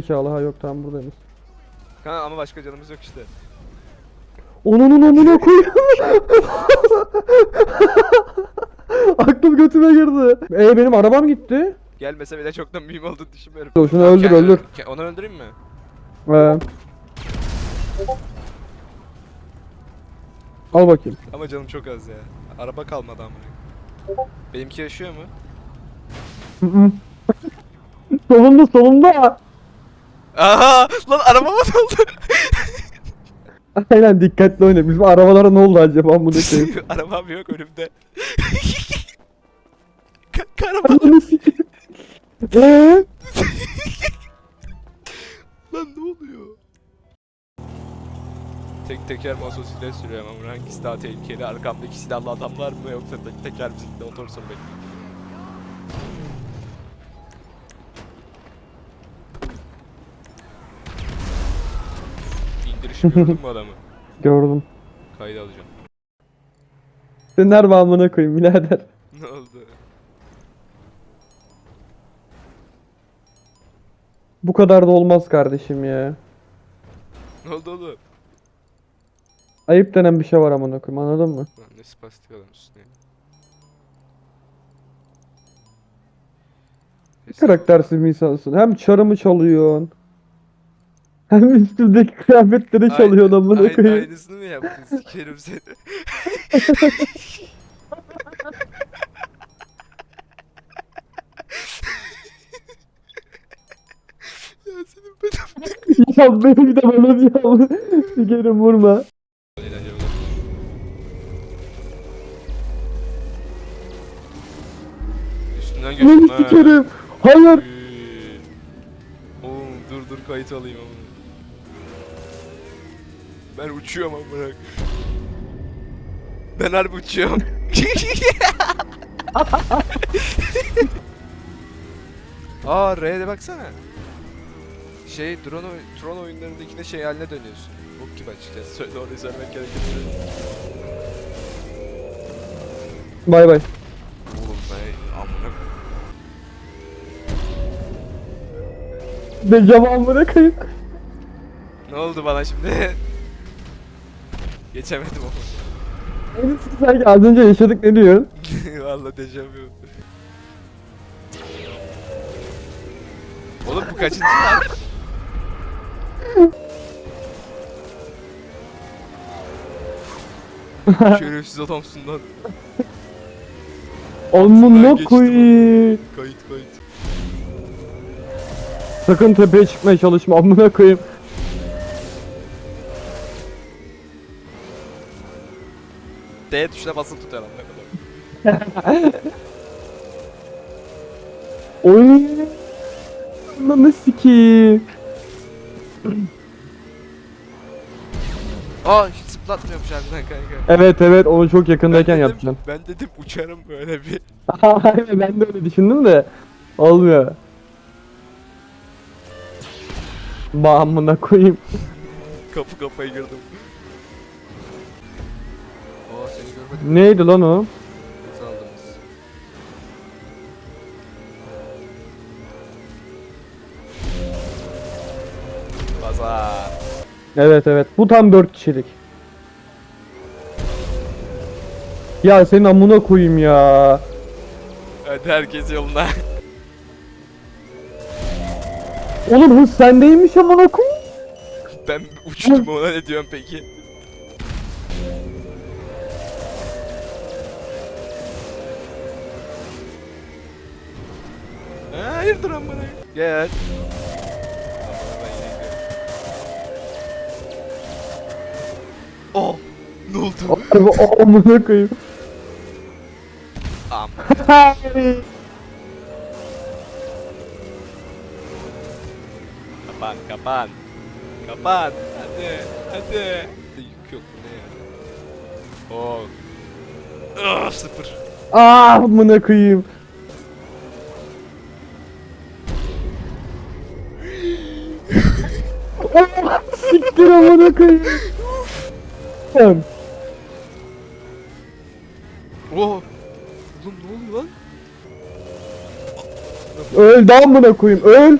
Zekalı ha yok tamam buradayız. Kanka ama başka canımız yok işte. Onunun amına koyayım. Aklım götüme girdi. E benim arabam gitti. Gelmese bile çoktan mühim olduğunu düşünmüyorum. Dur, şunu öldür, öldür. Ke- Onu öldüreyim mi? Ee. Al bakayım. Ama canım çok az ya. Araba kalmadı ama. Benimki yaşıyor mu? Hı hı. solunda solunda. Aha! Lan arabama oldu? Aynen dikkatli oyna. Bizim arabalara ne oldu acaba bunu koyayım. Arabam yok önümde. Ka- Karavan. Ananı sikeyim. Eee? Lan ne oluyor? Tek teker motosiklet sürüyorum ama hangisi daha tehlikeli? Arkamdaki silahlı adamlar mı yoksa tek teker bisiklet otursun benim? İndirişi gördün mü adamı? Gördüm. Kayda alacağım. Nerede amına koyayım birader. Ne oldu? Bu kadar da olmaz kardeşim ya. Ne oldu oğlum? Ayıp denen bir şey var amına koyayım anladın mı? Lan ne spastik adam üstüne. Karaktersiz bir insansın. Hem çarımı çalıyorsun. Hem üstümdeki kıyafetleri çalıyorsun amına Aynı- koyayım. Aynısını mı yaptın? Sikerim seni. ya senin ben ya beni bir de bana diyor. Sikerim vurma. Eğlence olur. Üstünden geçtim Beni ha. sikerim. Hayır. Üy. Oğlum dur dur kayıt alayım ama. Ben uçuyorum ama bırak. Ben harbi uçuyorum. Aa R'de baksana. Şey drone, oy- Tron oyunlarındakine şey haline dönüyorsun. Bok gibi açıkçası. Söyle doğruyu söylemek gerekirse. Bay bay. Oğlum ben amına Becam amına koyayım. Ne oldu bana şimdi? Geçemedim ama. Beni sanki az önce yaşadık ne diyorsun? Valla dejavu. Oğlum bu kaçıncı lan? Şerefsiz adamsın lan. Amına geçtim koyayım. Kayıt kayıt. Sakın tepeye çıkmaya çalışma amına koyayım. D tuşuna basılı tut herhalde. kadar. Oy. Ananı sikeyim. Aa hiç zıplatmıyormuş harbiden kanka. Evet evet onu çok yakındayken Ben dedim-. Ben dedim uçarım böyle bir. Aynen ben de öyle düşündüm de olmuyor. Ba amına koyayım. Kapı kafaya girdim. Görmedim. Neydi lan o? Nasıl aldınız? Pazar. Evet evet bu tam 4 kişilik. Ya senin amına koyayım ya. Hadi herkes yoluna. Oğlum hız sendeymiş amına koyayım. ben uçtum ona ne diyorsun peki? Hayırdır amına? Gel. Oh! Ne oldu? O amına koyayım. Am. Kapan, kapan. Kapan. Hadi, hadi. Yük yok ne ya? Oh. Ah, sıfır. Aa amına koyayım. Siktir amına koyayım. Oh. Oğlum ne oluyor lan? Öl daha amına koyayım. Öl.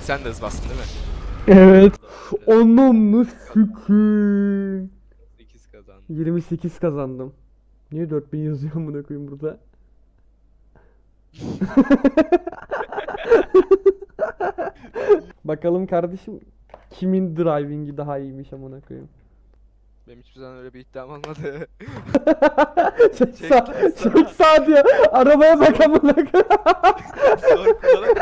Sen de hız bastın değil mi? Evet. Onunlu sükûn. 8 kazandım. 28 kazandım. Niye 4000 yazıyor amına koyayım burada? Bakalım kardeşim kimin driving'i daha iyiymiş amına koyayım. Benim hiçbir zaman öyle bir iddiam olmadı. Çok Çek sağ, lan sana. çok sağ diyor. Arabaya bak amına koyayım. Zor kullanarak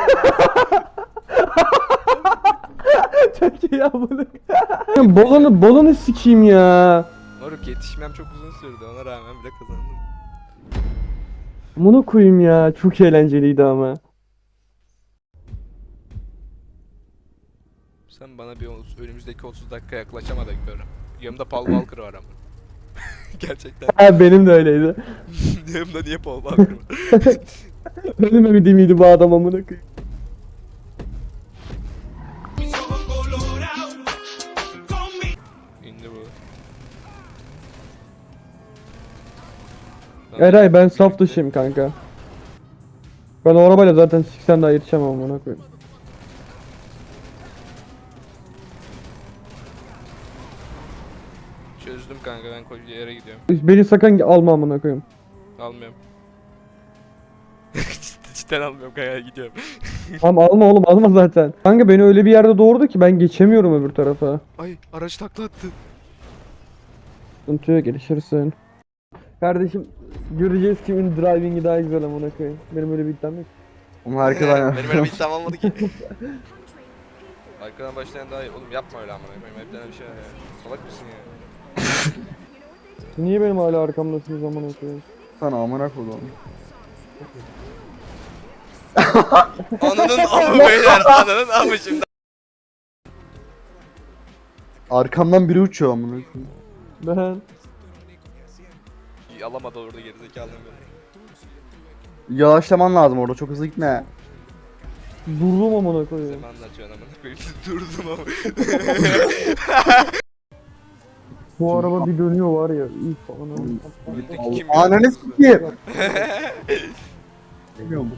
çok iyi amına koyayım. Bolonu, bolonu sikeyim ya. Moruk yetişmem çok uzun sürdü ona rağmen bile kazandım. Bunu koyayım ya. Çok eğlenceliydi ama. Sen bana bir otuz- önümüzdeki 30 dakika yaklaşamadık böyle. Yanımda Paul Walker var ama. Gerçekten. Ha, benim de öyleydi. Yanımda niye Paul Walker var? Benim ümidimiydi bu adam amına koyayım. Eray ben saf dışıyım kanka. Ben o arabayla zaten 80 daha yetişemem amına koyayım. Çözdüm kanka ben koy yere gidiyorum. Beni sakın alma amına koyayım. Almıyorum. Cidden- Cidden almıyorum kanka gidiyorum. Tamam alma oğlum alma zaten. Kanka beni öyle bir yerde doğurdu ki ben geçemiyorum öbür tarafa. Ay araç takla attı. Sıkıntı yok gelişirsin. Kardeşim göreceğiz kimin driving'i daha güzel amına koyayım. Benim öyle bir iddiam yok. Ama aynı. Benim öyle bir iddiam olmadı ki. Arkadan başlayan daha iyi. Oğlum yapma öyle amına koyayım. Hep bir şey var ya. Salak mısın ya? Niye benim hala arkamdasınız amına koyayım? Sana amına koydum. Ananın amı beyler. Ananın amı şimdi. Arkamdan biri uçuyor amına koyayım. Ben Alamadı orada gerizekalı. Yavaşlaman lazım orada çok hızlı gitme. durdum amına koyayım. Sen anlatıyorsun amına koyayım? Durdum ama. Bu araba bir dönüyor var ya. İyi falan. Kim Ananı sikeyim. Bilmiyorum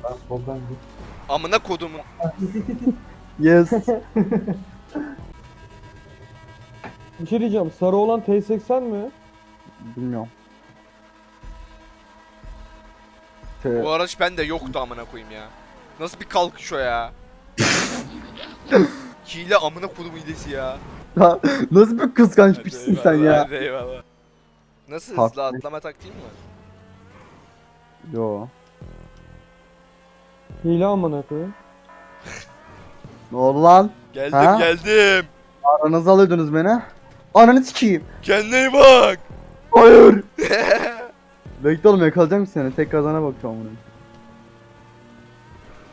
Amına kodumun. Yes. Bir şey diyeceğim. Sarı olan T80 mi? Bilmiyorum. Bu araç bende yoktu amına koyayım ya. Nasıl bir kalkış o ya? Hile amına kodum hilesi ya. nasıl bir kıskanç piçsin sen ya. Hadi eyvallah. Nasıl Haklı. hızlı atlama taktiğin mi var? Yo. Hile amına koyayım. Ne oldu lan? Geldim Ha? geldim. Aranızı alıyordunuz beni. Ananı sikeyim. Kendine iyi bak. Hayır. Bekle oğlum yakalayacağım seni. Tek kazana bakacağım bunu.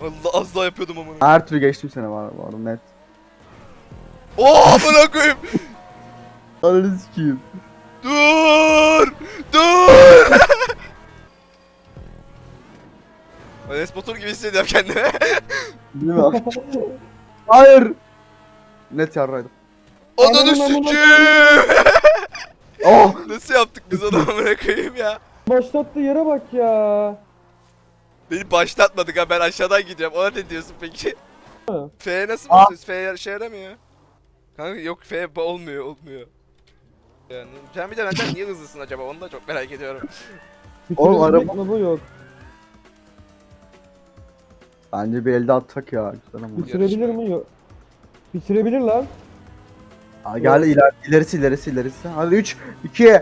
Allah az daha yapıyordum amına. Her türlü geçtim seni var var net. Oo amına koyayım. Ananı sikeyim. Dur! Dur! Enes Batur gibi hissediyorum kendimi. Değil mi? Hayır. Net yarraydım. Ananı sikeyim. Oh. Nasıl yaptık biz onu amına koyayım ya? Başlattığı yere bak ya. Beni başlatmadık ha ben aşağıdan gidiyorum. Ona ne diyorsun peki? F nasıl Aa. basıyoruz? F işe yaramıyor. Kanka yok F olmuyor olmuyor. Yani sen bir de benden niye hızlısın acaba onu da çok merak ediyorum. Oğlum, araba- bu yok. Bence bir elde atsak ya. Güzel ama. Bitirebilir mi? Yok. Bitirebilir lan. Aa, gel iler, ilerisi ilerisi ilerisi. Hadi 3, 2,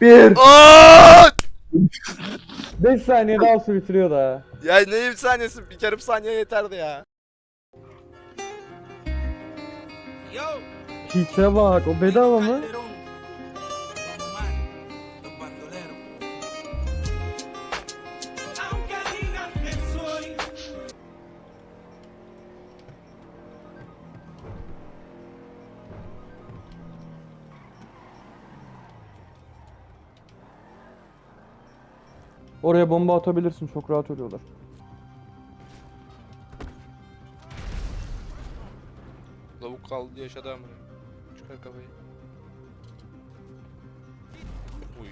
1. Aa! 5 saniye daha su bitiriyor da. Ya ne bir saniyesi? Bir yarım saniye yeterdi ya. Hiçe bak. O bedava mı? Oraya bomba atabilirsin. Çok rahat ölüyorlar. Lavuk kaldı yaşadı amına. Çıkar kafayı. Uy.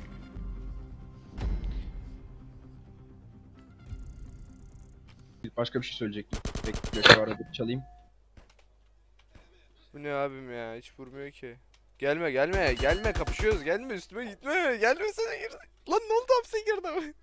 Başka bir şey söyleyecektim. Bekle şu arada bir çalayım. Bu ne abim ya hiç vurmuyor ki. Gelme gelme gelme kapışıyoruz gelme üstüme gitme gelme sana gir. Lan ne oldu hapse girdi?